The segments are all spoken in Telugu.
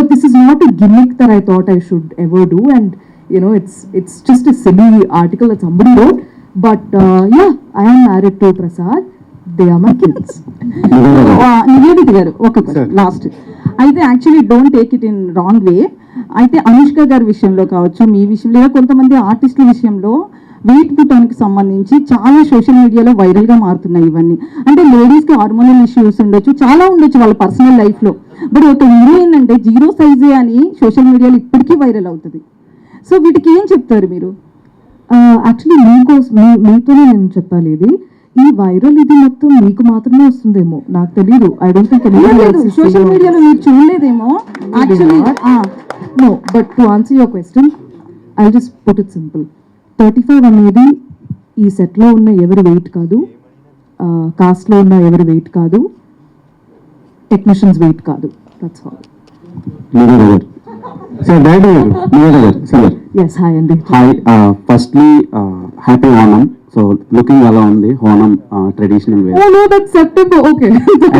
but this is not a gimmick that I thought I should ever do, and you know, it's it's just a silly article that somebody wrote. But uh, yeah, I am married to Prasad. They are my kids. ఆ, నివేదిత గారు ఒక లాస్ట్ అయితే actually don't take it in wrong way అయితే అనుష్క గారి విషయంలో కావచ్చు మీ విషయంలో లేదా కొంతమంది ఆర్టిస్టుల విషయంలో వెయిట్ పుట్టానికి సంబంధించి చాలా సోషల్ మీడియాలో వైరల్గా మారుతున్నాయి ఇవన్నీ అంటే లేడీస్కి హార్మోనల్ ఇష్యూస్ ఉండొచ్చు చాలా ఉండొచ్చు వాళ్ళ పర్సనల్ లైఫ్లో బట్ ఒక హీరోయిన్ అంటే జీరో సైజే అని సోషల్ మీడియాలో ఇప్పటికీ వైరల్ అవుతుంది. సో వీటికి ఏం చెప్తారు మీరు? యాక్చువల్లీ మీకోసం మీ మీతోనే నేను చెప్పాలి ఇది. ఈ వైరల్ ఇది మొత్తం మీకు మాత్రమే వస్తుందేమో. నాకు తెలియదు ఐ డోంట్ థింక్ సోషల్ మీడియాలో మీరు చూడలేదేమో. Actually no but to answer your question I just put it simple thirty five అనేది ఈ సెట్లో ఉన్న ఎవరి వెయిట్ కాదు. కాస్ట్లో ఉన్న ఎవరి వెయిట్ కాదు. టెక్నీషియన్స్ వెయిట్ కాదు. దట్స్ ఆల్ నివేద గారు. సార్ డైరెక్టర్ గారు నివేద గారు సార్ ఎస్ హాయ్ అండి. Hi firstly happy Onam so looking ఎలా ఉంది Onam traditional way oh no that September okay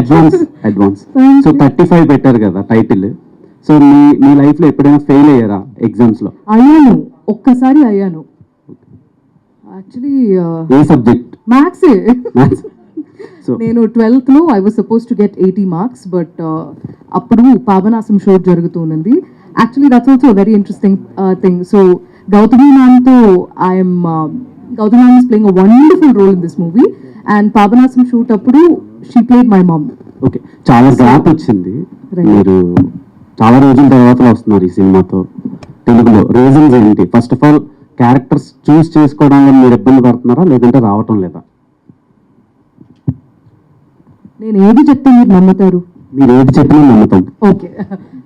advance advance so thirty five పెట్టారు కదా టైటిల్ సో మీ మీ లైఫ్లో ఎప్పుడైనా ఫెయిల్ అయ్యారా ఎగ్జామ్స్లో? అయ్యాను. ఒక్కసారి అయ్యాను. యాక్చువల్లీ ఏ సబ్జెక్ట్ మ్యాథ్సే నేను ట్వెల్త్లో I was suppose to get eighty marks but uh, అప్పుడు పావనాసం షో జరుగుతుంది actually that's also very interesting thing so Gautami మ్యామ్తో I'm Gautami ma'am is playing a wonderful role in this movie and Papanasam shoot అప్పుడు she played my mum okay. చాలా గ్యాప్ వచ్చింది. మీరు చాలా రోజుల తర్వాత వస్తున్నారు ఈ సినిమాతో. తెలుగులో రీజన్స్ ఏంటి? First of all characters choose చేసుకోవడంలో మీరు ఇబ్బంది పడుతున్నారా? లేదంటే రావటం లేదా? నేను ఏది చెప్తే మీరు నమ్ముతారు? మీరు ఏది చెప్పినా నమ్ముతాం. ఓకే.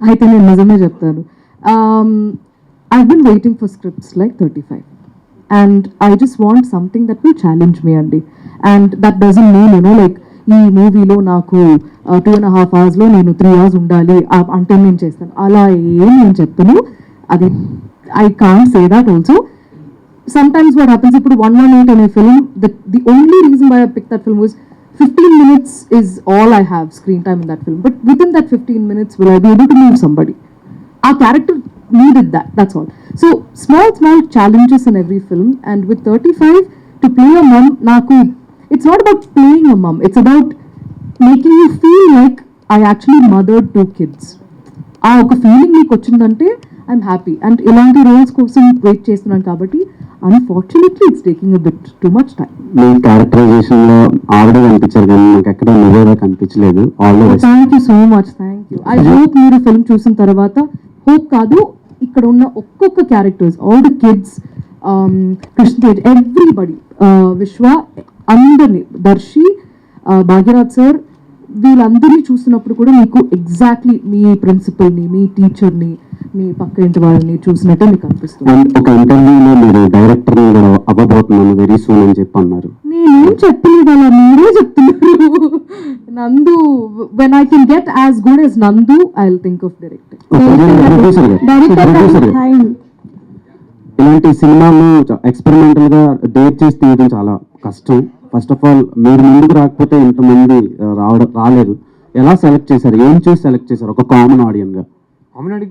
అయితే నేను నిజమే చెప్తాను. I been waiting for scripts like thirty five and I just want something that will challenge me అండి and that doesn't mean you know like ఈ మూవీలో నాకు టూ అండ్ హాఫ్ అవర్స్లో నేను త్రీ అవర్స్ ఉండాలి. అంటే నేను చేస్తాను. అలా ఏం నేను చెప్తాను అది I can't say that also sometimes what happens ఇప్పుడు వన్ వన్ ఎయిట్ అనే film the the only reason I pick that film was 15 minutes is all I have screen time in that film. But within that 15 minutes, will I be able to move somebody? Our character needed that that's all so small small challenges in every film and with 35 to play a mom naku, it's not about playing a mom it's about making you feel like I actually mothered two kids ఆ ఒక ఫీలింగ్ మీకు వచ్చిందంటే ఐఎమ్ హ్యాపీ అండ్ ఇలాంటి రోల్స్ కోసం వెయిట్ చేస్తున్నాను కాబట్టి unfortunately it's taking a bit too much time మీ క్యారెక్టరైజేషన్లో ఆవిడ కనిపించారు కానీ నాకు ఎక్కడ నువ్వేదో కనిపించలేదు. Thank you so much thank you I hope మీరు ఫిల్మ్ చూసిన తర్వాత హోప్ కాదు ఇక్కడ ఉన్న ఒక్కొక్క characters all the kids Krishnatej everybody Vishwa అందరినీ దర్శి భాగ్యరాజ్ సార్ వీళ్ళందరినీ చూస్తున్నప్పుడు కూడా మీకు ఎగ్జాక్ట్లీ మీ ప్రిన్సిపల్ని మీ టీచర్ని మీ పక్క ఇంటి వాళ్ళని చూసినట్టే మీకు అనిపిస్తుంది. ఒక ఇంటర్వ్యూలో మీరు డైరెక్టర్ అవ్వబోతున్నాను వెరీ సూన్ అని చెప్పి అన్నారు. నేనేం చెప్పలేదు అలా మీరే చెప్తున్నారు. Nandu when I can get as good as Nandu I will think of director గారు ఇలాంటి సినిమాలు ఎక్స్పెరిమెంటల్గా డేట్ చేసి తీయడం చాలా కష్టం. ఫస్ట్ ఆఫ్ ఆల్ మీరు ముందుకు రాకపోతే ఇంతమంది రావడం రాలేదు. ఎలా సెలెక్ట్ చేశారు? ఏం చూసి సెలెక్ట్ చేశారు? ఒక కామన్ ఆడియన్ కామన్ ఆడియన్గా